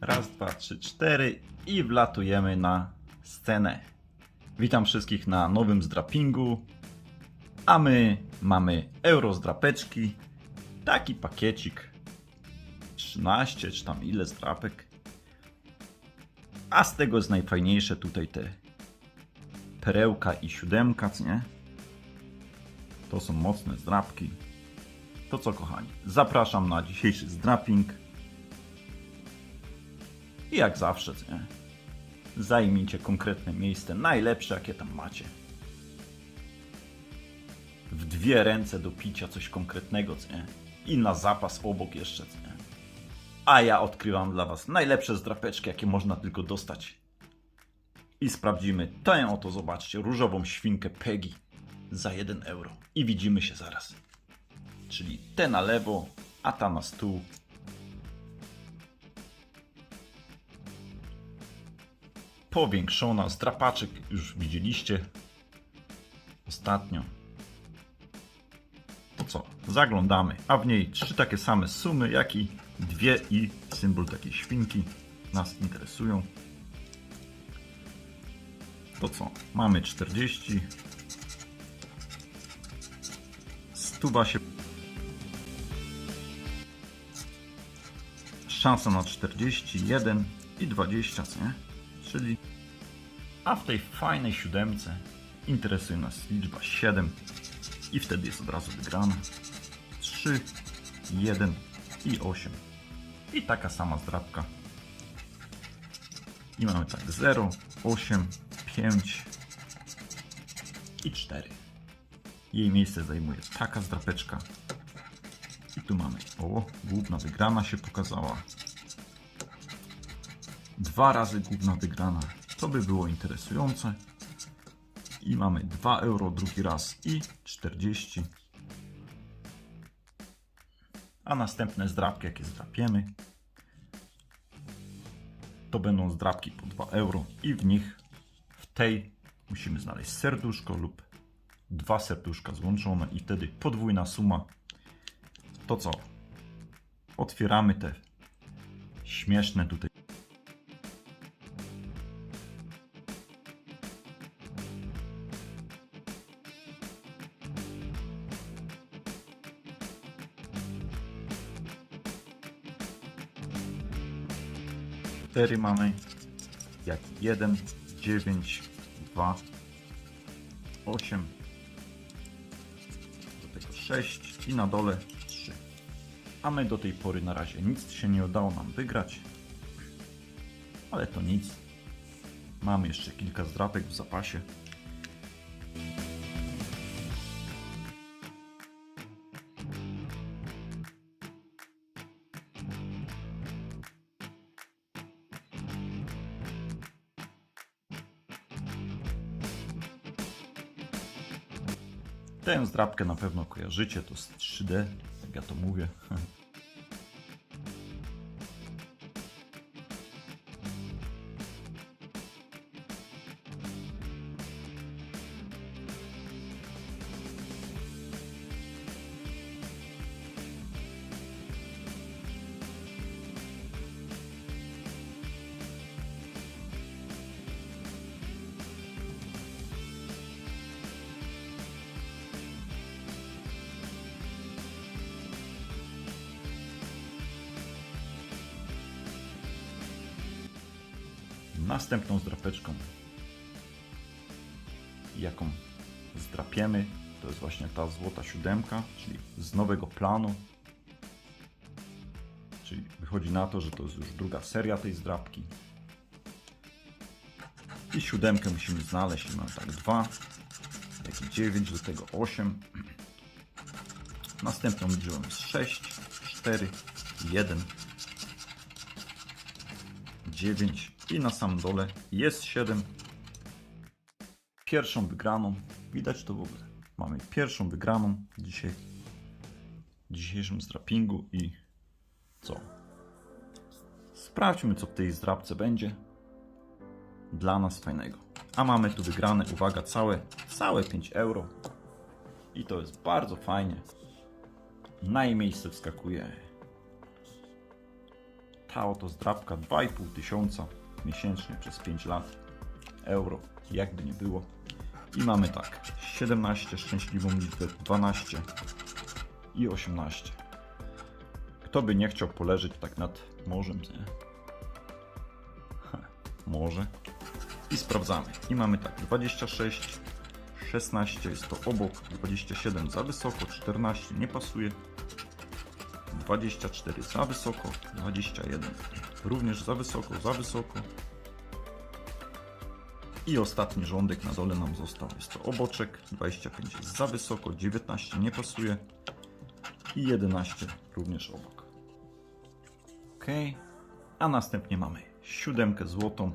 Raz, dwa, trzy, cztery i wlatujemy na scenę. Witam wszystkich na nowym zdrapingu. A my mamy euro zdrapeczki. Taki pakiecik. 13 czy tam ile zdrapek. A z tego jest najfajniejsze tutaj te perełka i siódemka, co nie? To są mocne zdrapki. To co kochani, zapraszam na dzisiejszy zdraping. I jak zawsze, nie? Zajmijcie konkretne miejsce, najlepsze jakie tam macie. W dwie ręce do picia coś konkretnego, nie? I na zapas obok jeszcze, nie? A ja odkrywam dla Was najlepsze zdrapeczki, jakie można tylko dostać. I sprawdzimy tę oto, zobaczcie, różową świnkę Peggy za 1 euro. I widzimy się zaraz. Czyli te na lewo, a ta na stół. Powiększona, zdrapaczek już widzieliście ostatnio. To co? Zaglądamy, a w niej trzy takie same sumy, jak i dwie i symbol takiej świnki nas interesują. To co? Mamy 40. Stuwa się. Szansa na 41 i 20, co nie? Czyli. A w tej fajnej siódemce interesuje nas liczba 7 i wtedy jest od razu wygrana. 3, 1 i 8. I taka sama zdrabka. I mamy tak 0, 8, 5 i 4. Jej miejsce zajmuje taka zdrapeczka. I tu mamy, o, główna wygrana się pokazała. Dwa razy główna wygrana. To by było interesujące. I mamy 2 euro drugi raz i 40. A następne zdrabki, jakie zdrapiemy, to będą zdrabki po 2 euro i w nich w tej musimy znaleźć serduszko lub dwa serduszka złączone i wtedy podwójna suma. To co? Otwieramy te śmieszne tutaj. Cztery mamy, jak 1, 9, 2, 8, do tego 6 i na dole 3. A my do tej pory na razie nic się nie udało nam wygrać, ale to nic. Mamy jeszcze kilka zdrapek w zapasie. Tę zdrabkę na pewno kojarzycie, to z 3D, jak ja to mówię. Następną zdrapeczką, jaką zdrapiemy, to jest właśnie ta złota siódemka, czyli z nowego planu. Czyli wychodzi na to, że to jest już druga seria tej zdrapki. I siódemkę musimy znaleźć. Mamy tak 2, jak i 9, do tego 8. Następną liczbą jest 6, 4, 1, 9 i na samym dole jest 7. Pierwszą wygraną, widać to w ogóle. Mamy pierwszą wygraną dzisiaj w dzisiejszym zdrapingu i co? Sprawdźmy co w tej zdrapce będzie dla nas fajnego. A mamy tu wygrane, uwaga, całe, całe 5 euro. I to jest bardzo fajnie. Na jej miejsce wskakuje ta oto zdrabka 2,5 tysiąca miesięcznie przez 5 lat. Euro, jakby nie było. I mamy tak, 17 szczęśliwą liczbę, 12 i 18. Kto by nie chciał poleżeć tak nad morzem, nie? Może. I sprawdzamy. I mamy tak, 26, 16 jest to obok, 27 za wysoko, 14 nie pasuje, 24 za wysoko, 21 również za wysoko, za wysoko. I ostatni rządek na dole nam został. Jest to oboczek, 25 jest za wysoko, 19 nie pasuje i 11 również obok. Ok, a następnie mamy siódemkę złotą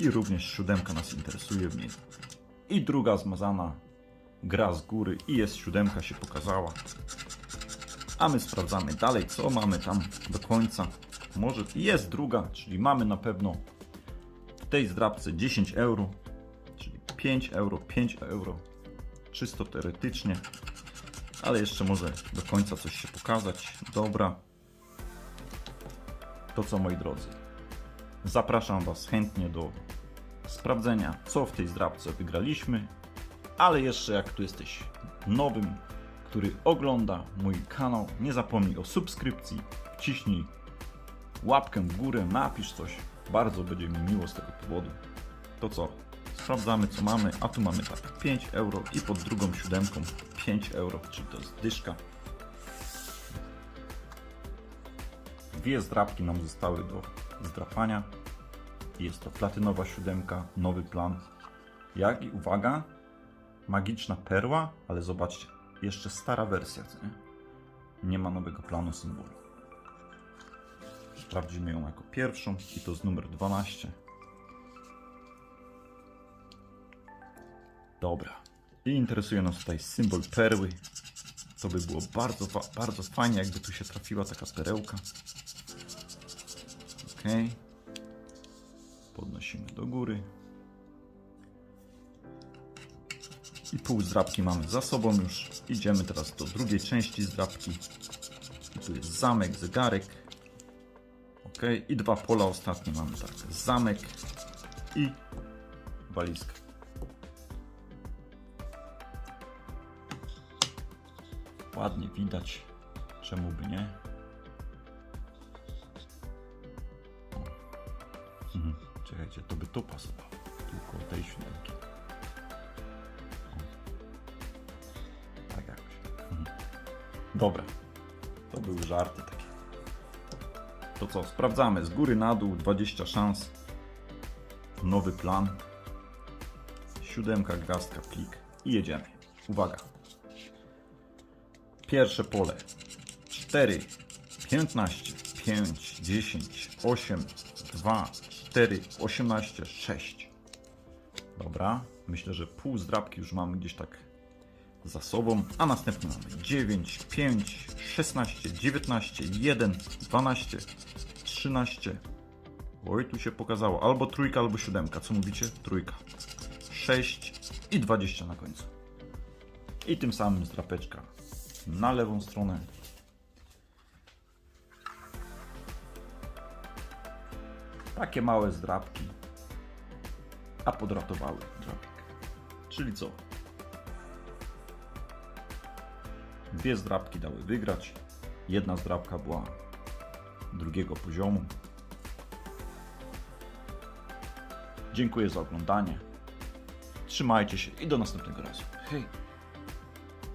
i również siódemka nas interesuje w niej. I druga zmazana gra z góry i jest siódemka się pokazała. A my sprawdzamy dalej, co mamy tam do końca. Może jest druga, czyli mamy na pewno w tej zdrabce 10 euro, czyli 5 euro, 5 euro, czysto teoretycznie, ale jeszcze może do końca coś się pokazać. Dobra. To co moi drodzy, zapraszam Was chętnie do sprawdzenia, co w tej zdrabce wygraliśmy, ale jeszcze jak tu jesteś nowym, który ogląda mój kanał, nie zapomnij o subskrypcji, wciśnij łapkę w górę, napisz coś. Bardzo będzie mi miło z tego powodu. To co? Sprawdzamy co mamy, a tu mamy tak 5 euro i pod drugą siódemką 5 euro, czyli to jest dyszka. Dwie zdrabki nam zostały do zdrapania. Jest to platynowa siódemka, nowy plan. Jak i uwaga, magiczna perła, ale zobaczcie, jeszcze stara wersja, co nie? Nie ma nowego planu symbolu. Sprawdzimy ją jako pierwszą i to z numer 12. Dobra. I interesuje nas tutaj symbol perły. To by było bardzo, bardzo fajnie, jakby tu się trafiła taka perełka. Ok. Podnosimy do góry. I pół zdrabki mamy za sobą już. Idziemy teraz do drugiej części zdrabki. I tu jest zamek, zegarek. Ok. I dwa pola ostatnie mamy tak. Zamek i walizka. Ładnie widać. Czemu by nie? Mhm. Czekajcie, to by tu pasowało. Tu koło tej siódemki. Dobra. To były żarty takie. To co, sprawdzamy. Z góry na dół 20 szans. Nowy plan. Siódemka, gwiazdka, plik. I jedziemy. Uwaga. Pierwsze pole. 4, 15, 5, 10, 8, 2, 4, 18, 6. Dobra. Myślę, że pół zdrabki już mamy gdzieś tak za sobą, a następnie mamy 9, 5, 16, 19, 1, 12, 13. Oj, tu się pokazało. Albo trójka, albo siódemka. Co mówicie? Trójka. 6 i 20 na końcu. I tym samym zdrapeczka na lewą stronę. Takie małe zdrapki, a podratowały drapik. Czyli co? Dwie zdrabki dały wygrać. Jedna zdrabka była drugiego poziomu. Dziękuję za oglądanie. Trzymajcie się i do następnego razu. Hej!